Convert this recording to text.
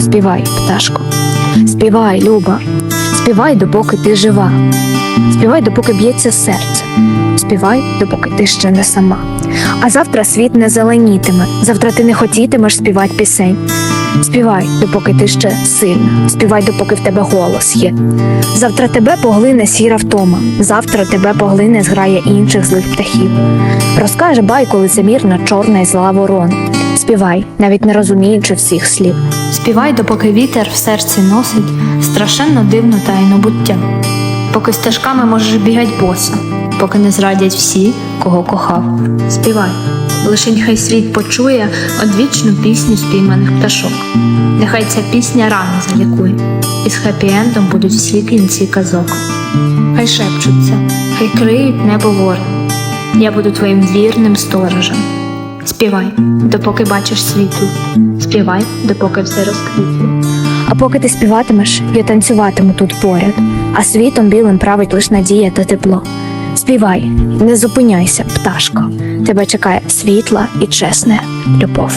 Співай, пташко. Співай, Люба. Співай, допоки ти жива. Співай, допоки б'ється серце. Співай, допоки ти ще не сама. А завтра світ не зеленітиме. Завтра ти не хотітимеш співати пісень. Співай, допоки ти ще сильна. Співай, допоки в тебе голос є. Завтра тебе поглине сіра втома. Завтра тебе поглине зграя інших злих птахів. Розкаже байку лицемірна чорна і зла ворона. Співай, навіть не розуміючи всіх слів. Співай, допоки вітер в серці носить страшенно дивну тайну буття, поки стежками можеш бігать боса, поки не зрадять всі, кого кохав. Співай, лишень хай світ почує одвічну пісню спійманих пташок. Нехай ця пісня рани залікує, і з хеппі-ендом будуть всі кінці казок. Хай шепчуться, хай криють небо ворог. Я буду твоїм вірним сторожем. Співай, допоки бачиш світло. Співай, допоки все розквітне. А поки ти співатимеш, я танцюватиму тут поряд, а світом білим править лиш надія та тепло. Співай, не зупиняйся, пташко. Тебе чекає світла і чесна любов.